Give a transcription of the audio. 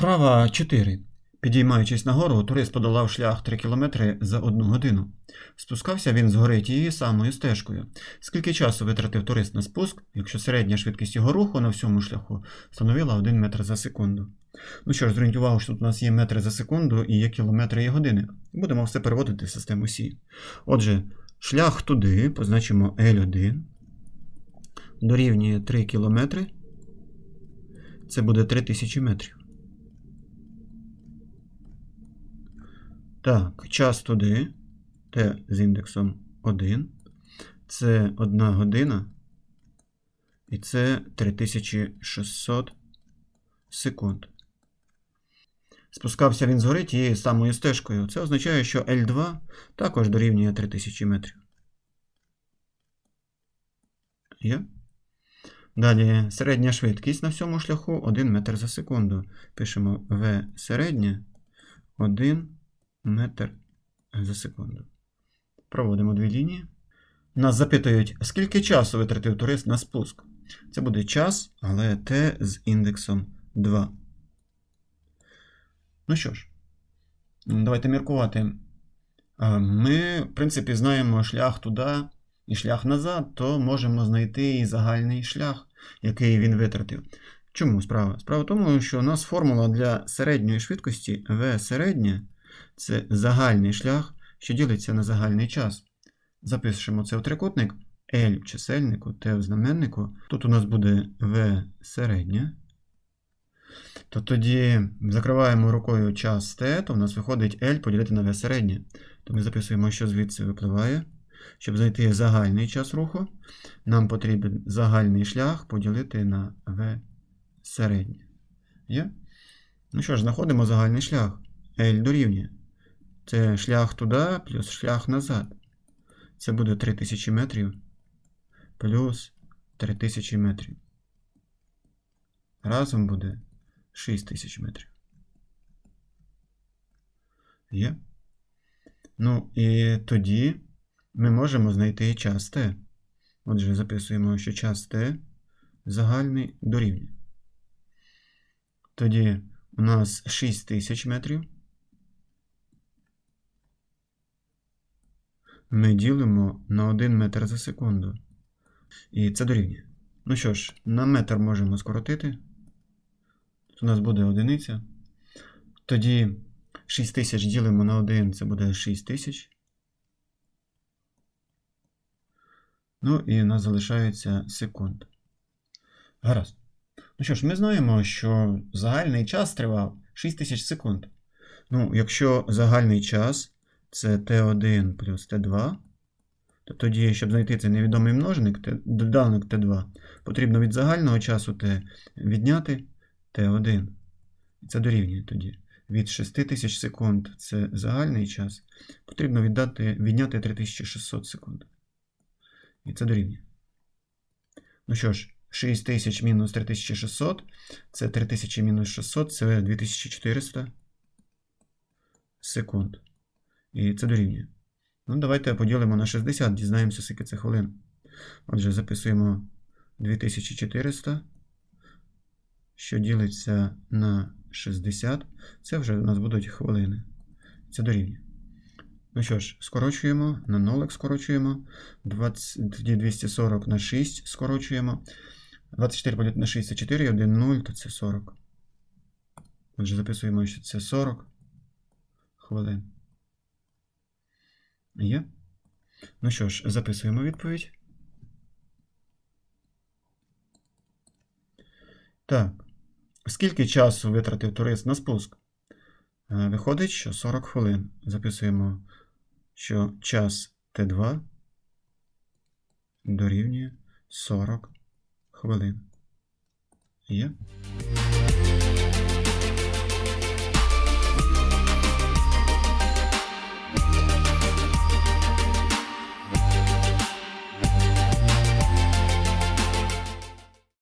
Вправа 4. Підіймаючись нагору, турист подолав шлях 3 км за 1 годину. Спускався він з гори тією самою стежкою. Скільки часу витратив турист на спуск, якщо середня швидкість його руху на всьому шляху становила 1 метр за секунду? Ну що ж, зверніть увагу, що тут у нас є метри за секунду і є кілометри і годинник. Будемо все переводити в систему Сі. Отже, шлях туди позначимо L1 дорівнює 3 км. Це буде 3000 метрів. Так, час туди. Т з індексом 1. Це 1 година. І це 3600 секунд. Спускався він згори тією самою стежкою. Це означає, що L2 також дорівнює 3000 метрів. Є? Далі середня швидкість на всьому шляху 1 метр за секунду. Пишемо V середнє 1 метр за секунду. Проводимо дві лінії. Нас запитують, скільки часу витратив турист на спуск. Це буде час, але Т з індексом 2. Ну що ж, давайте міркувати. Ми, в принципі, знаємо шлях туди і шлях назад, то можемо знайти і загальний шлях, який він витратив. Чому справа? Справа в тому, що у нас формула для середньої швидкості V середнє це загальний шлях, що ділиться на загальний час. Запишемо це в трикутник L в чисельнику, T в знаменнику. Тут у нас буде V середнє. То тоді закриваємо рукою час T, то в нас виходить L поділити на V середнє. То ми записуємо, що звідси випливає. Щоб знайти загальний час руху, нам потрібен загальний шлях поділити на V середнє. Є? Ну що ж, знаходимо загальний шлях. L дорівнює. Це шлях туди плюс шлях назад. Це буде 3000 метрів плюс 3000 метрів. Разом буде 6000 метрів. Є? Ну, і тоді ми можемо знайти час Т. Отже, записуємо, що час Т загальний дорівнює. Тоді у нас 6000 метрів. Ми ділимо на 1 метр за секунду. І це дорівнює. Ну що ж, на метр можемо скоротити. У нас буде одиниця. Тоді 6000 ділимо на 1, це буде 6000. Ну і у нас залишається секунд. Гаразд. Ну що ж, ми знаємо, що загальний час тривав 6000 секунд. Ну, якщо загальний час це Т1 плюс Т2, то тоді, щоб знайти цей невідомий множник, доданок Т2, потрібно від загального часу Т відняти Т1. І це дорівнює тоді. Від 6000 секунд це загальний час. Потрібно віддати, відняти 3600 секунд. І це дорівнює. Ну що ж, 6000 мінус 3600 це 3000 мінус 600, це 2400 секунд. І це дорівнює. Ну, давайте поділимо на 60, дізнаємося, скільки це хвилин. Отже, записуємо 2400, що ділиться на 60. Це вже у нас будуть хвилини. Це дорівнює. Ну що ж, скорочуємо, на нолик скорочуємо. 20, 240 на 6 скорочуємо. 24 поділити на 6 це 4, 1, 0, то це 40. Отже, записуємо, що це 40 хвилин. Є? Ну що ж, записуємо відповідь. Так. Скільки часу витратив турист на спуск? Е, Виходить, що 40 хвилин. Записуємо, що час Т2 дорівнює 40 хвилин. Є?